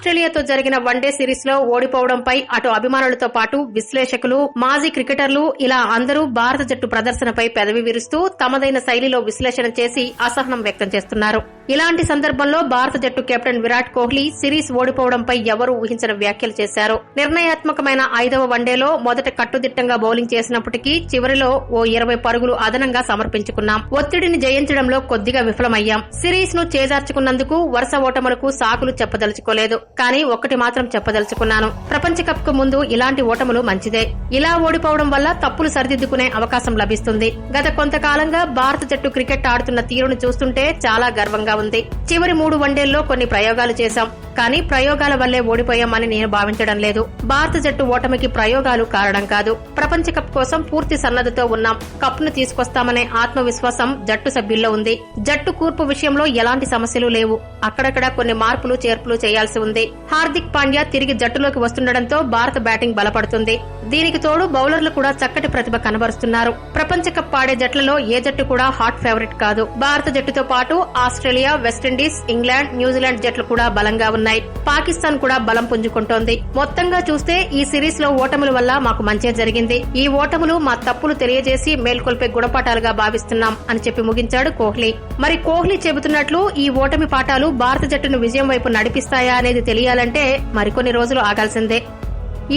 ఆస్ట్రేలియాతో జరిగిన వన్డే సిరీస్లో ఓడిపోవడంపై అటు అభిమానులతో పాటు విశ్లేషకులు మాజీ క్రికెటర్లు ఇలా అందరూ భారత జట్టు ప్రదర్శనపై పెదవి విరుస్తూ తమదైన శైలిలో విశ్లేషణ చేసి అసహనం వ్యక్తం చేస్తున్నారు. ఇలాంటి సందర్భంలో భారత జట్టు కెప్టెన్ విరాట్ కోహ్లీ సిరీస్ ఓడిపోవడంపై ఎవరూ ఊహించిన వ్యాఖ్యలు చేశారు. నిర్ణయాత్మకమైన ఐదవ వన్డేలో మొదట కట్టుదిట్టంగా బౌలింగ్ చేసినప్పటికీ చివరిలో ఓ ఇరవై పరుగులు అదనంగా సమర్పించుకున్నాం. ఒత్తిడిని జయించడంలో కొద్దిగా విఫలమయ్యాం. సిరీస్ను చేజార్చుకున్నందుకు వరుస ఓటములకు సాకులు చెప్పదలుచుకోలేదు. కానీ ఒక్కటి మాత్రం చెప్పదలుచుకున్నాను. ప్రపంచ కప్కు ముందు ఇలాంటి ఓటములు మంచిదే. ఇలా ఓడిపోవడం వల్ల తప్పులు సరిదిద్దుకునే అవకాశం లభిస్తుంది. గత కొంతకాలంగా భారత జట్టు క్రికెట్ ఆడుతున్న తీరును చూస్తుంటే చాలా గర్వంగా ఉంది. చివరి మూడు వన్డేల్లో కొన్ని ప్రయోగాలు చేశాం. కానీ ప్రయోగాల వల్లే ఓడిపోయామని నేను భావించడం లేదు. భారత జట్టు ఓటమికి ప్రయోగాలు కారణం కాదు. ప్రపంచ కప్ కోసం పూర్తి సన్నద్ధతో ఉన్నాం. కప్ను తీసుకొస్తామనే ఆత్మవిశ్వాసం జట్టు సభ్యుల్లో ఉంది. జట్టు కూర్పు విషయంలో ఎలాంటి సమస్యలు లేవు. అక్కడక్కడ కొన్ని మార్పులు చేర్పులు చేయాల్సి ఉంది. హార్దిక్ పాండ్యా తిరిగి జట్టులోకి వస్తుండటంతో భారత బ్యాటింగ్ బలపడుతుంది. దీనికి తోడు బౌలర్లు కూడా చక్కటి ప్రతిభ కనబరుస్తున్నారు. ప్రపంచ కప్ ఆడే జట్లలో ఏ జట్టు కూడా హాట్ ఫేవరెట్ కాదు. భారత జట్టుతో పాటు ఆస్ట్రేలియా వెస్టిండీస్ ఇంగ్లాండ్ న్యూజిలాండ్ జట్లు కూడా బలంగా ఉన్నాయి. పాకిస్తాన్ కూడా బలం పుంజుకుంటోంది. మొత్తంగా చూస్తే ఈ సిరీస్లో ఓటముల వల్ల మాకు మంచే జరిగింది. ఈ ఓటములు మా తప్పులు తెలియజేసి మేల్కొల్పే గుణపాఠాలుగా భావిస్తున్నాం అని చెప్పి ముగించాడు కోహ్లీ. మరి కోహ్లీ చెబుతున్నట్లు ఈ ఓటమి పాఠాలు భారత జట్టును విజయం వైపు నడిపిస్తాయా అనేది తెలియాలంటే మరికొన్ని రోజులు ఆగాల్సిందే.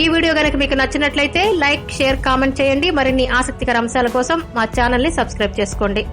ఈ వీడియో గనక మీకు నచ్చినట్లయితే లైక్ షేర్ కామెంట్ చేయండి. మరిన్ని ఆసక్తికర అంశాల కోసం మా ఛానల్ని సబ్స్క్రైబ్ చేసుకోండి.